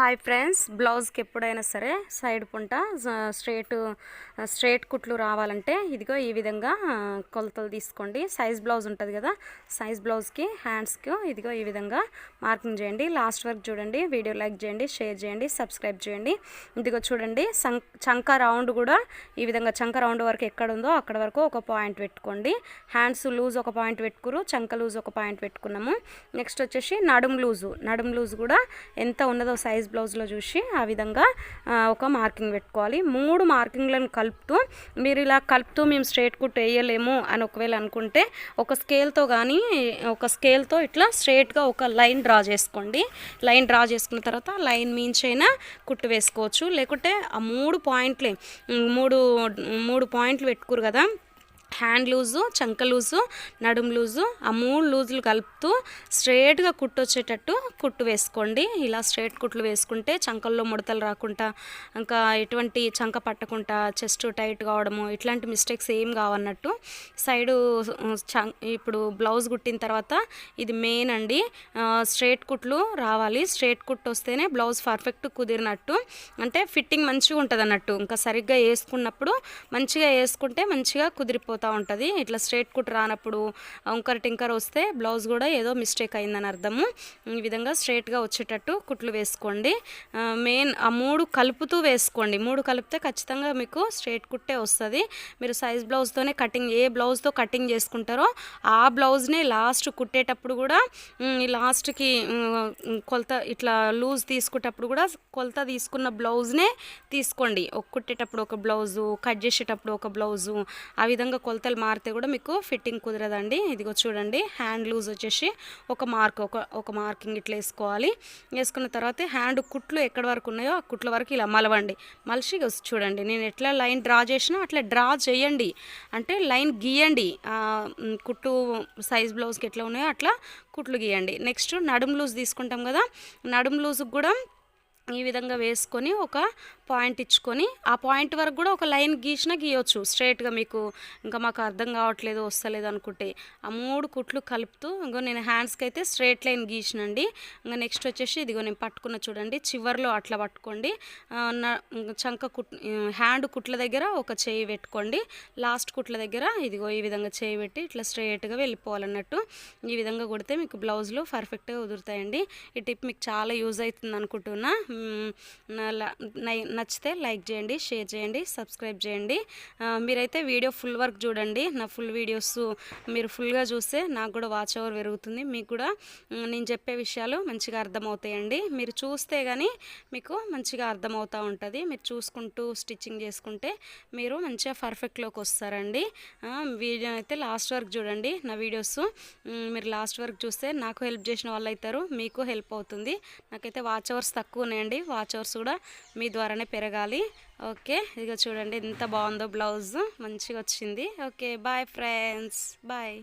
Hi friends బ్లౌజ్కి ఎప్పుడైనా సరే సైడ్ పుంట స్ట్రేట్ స్ట్రేట్ కుట్లు రావాలంటే ఇదిగో ఈ విధంగా కొలతలు తీసుకోండి. సైజ్ బ్లౌజ్ ఉంటుంది కదా సైజ్ బ్లౌజ్కి హ్యాండ్స్కి ఇదిగో ఈ విధంగా మార్కింగ్ చేయండి. లాస్ట్ వరకు చూడండి వీడియో లైక్ చేయండి షేర్ చేయండి సబ్స్క్రైబ్ చేయండి. ఇదిగో చూడండి సం- చంక రౌండ్ కూడా ఈ విధంగా చంక రౌండ్ వరకు ఎక్కడ ఉందో అక్కడ వరకు ఒక పాయింట్ పెట్టుకోండి. హ్యాండ్స్ లూజ్ ఒక పాయింట్ పెట్టుకురు చంక లూజ్ ఒక పాయింట్ పెట్టుకున్నాము. నెక్స్ట్ వచ్చేసి నడుం లూజు నడుం లూజ్ కూడా ఎంత ఉన్నదో సైజ్ బ్లౌజ్లో చూసి ఆ విధంగా ఒక మార్కింగ్ పెట్టుకోవాలి. మూడు మార్కింగ్లను కలుపుతూ మీరు ఇలా కలుపుతూ మేము స్ట్రేట్ కుట్ వేయలేము అని ఒకవేళ అనుకుంటే ఒక స్కేల్తో కానీ ఒక స్కేల్తో ఇట్లా స్ట్రేట్గా ఒక లైన్ డ్రా చేసుకోండి. లైన్ డ్రా చేసుకున్న తర్వాత లైన్ మీంచైనా కుట్టు వేసుకోవచ్చు. లేకుంటే ఆ మూడు పాయింట్లే మూడు మూడు పాయింట్లు పెట్టుకురు కదా హ్యాండ్ లూజు చంక లూజు నడుం లూజు ఆ మూడు లూజులు కలుపుతూ స్ట్రేట్గా కుట్టు వచ్చేటట్టు కుట్టు వేసుకోండి. ఇలా స్ట్రేట్ కుట్లు వేసుకుంటే చంకల్లో ముడతలు రాకుండా ఇంకా ఎటువంటి చంక పట్టకుండా చెస్ట్ టైట్ కావడము ఇట్లాంటి మిస్టేక్స్ ఏం కావన్నట్టు సైడు ఇప్పుడు బ్లౌజ్ కుట్టిన తర్వాత ఇది మెయిన్ అండి. స్ట్రేట్ కుట్లు రావాలి. స్ట్రేట్ కుట్టు వస్తేనే బ్లౌజ్ పర్ఫెక్ట్ కుదిరినట్టు అంటే ఫిట్టింగ్ మంచిగా ఉంటుంది అన్నట్టు ఇంకా సరిగ్గా వేసుకున్నప్పుడు మంచిగా వేసుకుంటే మంచిగా కుదిరిపోతూ ఉంటుంది. ఇట్లా స్ట్రేట్ కుట్ రానప్పుడు వంకర్ టింకర్ వస్తే బ్లౌజ్ కూడా ఏదో మిస్టేక్ అయిందని అర్థము. ఈ విధంగా స్ట్రేట్గా వచ్చేటట్టు కుట్లు వేసుకోండి. మెయిన్ ఆ మూడు కలుపుతూ వేసుకోండి. మూడు కలిపితే ఖచ్చితంగా మీకు స్ట్రేట్ కుట్టే వస్తుంది. మీరు సైజ్ బ్లౌజ్తోనే కటింగ్ ఏ బ్లౌజ్తో కటింగ్ చేసుకుంటారో ఆ బ్లౌజ్నే లాస్ట్ కుట్టేటప్పుడు కూడా లాస్ట్కి కొలత ఇట్లా లూజ్ తీసుకునేటప్పుడు కూడా కొలత తీసుకున్న బ్లౌజ్నే తీసుకోండి. ఒక కుట్టేటప్పుడు ఒక బ్లౌజు కట్ చేసేటప్పుడు ఒక బ్లౌజు ఆ విధంగా కొలత కొలతలు మారితే కూడా మీకు ఫిట్టింగ్ కుదరదండి. ఇదిగో చూడండి హ్యాండ్ లూజ్ వచ్చేసి ఒక మార్క్ ఒక ఒక మార్కింగ్ ఇట్లా వేసుకోవాలి. వేసుకున్న తర్వాత హ్యాండ్ కుట్లు ఎక్కడి వరకు ఉన్నాయో ఆ కుట్ల వరకు ఇలా మలవండి. మలిసి చూడండి నేను ఎట్లా లైన్ డ్రా చేసినా అట్లా డ్రా చేయండి. అంటే లైన్ గీయండి. కుట్టు సైజ్ బ్లౌజ్కి ఎట్లా ఉన్నాయో అట్లా కుట్లు గీయండి. నెక్స్ట్ నడుం లూజ్ తీసుకుంటాం కదా నడుం లూజ్కి కూడా ఈ విధంగా వేసుకొని ఒక పాయింట్ ఇచ్చుకొని ఆ పాయింట్ వరకు కూడా ఒక లైన్ గీసినా గీయొచ్చు. స్ట్రైట్గా మీకు ఇంకా మాకు అర్థం కావట్లేదు వస్తలేదు అనుకుంటే. ఆ మూడు కుట్లు కలుపుతూ ఇంకో నేను హ్యాండ్స్కి అయితే స్ట్రైట్ లైన్ గీసినండి. ఇంకా నెక్స్ట్ వచ్చేసి ఇదిగో నేను పట్టుకున్న చూడండి చివర్లో అట్లా పట్టుకోండి. చంక కుట్ హ్యాండ్ కుట్ల దగ్గర ఒక చేయి పెట్టుకోండి. లాస్ట్ కుట్ల దగ్గర ఇదిగో ఈ విధంగా చేయి పెట్టి ఇట్లా స్ట్రైట్గా వెళ్ళిపోవాలన్నట్టు ఈ విధంగా కొడితే మీకు బ్లౌజ్లో పర్ఫెక్ట్గా కుదురుతాయండి. ఈ టిప్ మీకు చాలా యూజ్ అవుతుంది అనుకుంటున్నా. నచ్చితే లైక్ చేయండి షేర్ చేయండి సబ్స్క్రైబ్ చేయండి. మీరైతే వీడియో ఫుల్ వర్క్ చూడండి. నా ఫుల్ వీడియోస్ మీరు ఫుల్గా చూస్తే నాకు కూడా వాచ్ అవర్ పెరుగుతుంది. మీకు కూడా నేను చెప్పే విషయాలు మంచిగా అర్థమవుతాయండి. మీరు చూస్తే కానీ మీకు మంచిగా అర్థమవుతూ ఉంటుంది. మీరు చూసుకుంటూ స్టిచ్చింగ్ చేసుకుంటే మీరు మంచిగా పర్ఫెక్ట్లోకి వస్తారండి. వీడియో అయితే లాస్ట్ వరకు చూడండి. నా వీడియోస్ మీరు లాస్ట్ వరకు చూస్తే నాకు హెల్ప్ చేసిన వాళ్ళు అవుతారు మీకు హెల్ప్ అవుతుంది. నాకైతే వాచ్ అవర్స్ తక్కువ ఉన్నాయండి. వాచ్ అవర్స్ కూడా మీ ద్వారానే పెరగాలి. ఓకే ఇదిగో చూడండి ఎంత బాగుందో బ్లౌజ్. మంచిగా వచ్చింది. Okay bye friends bye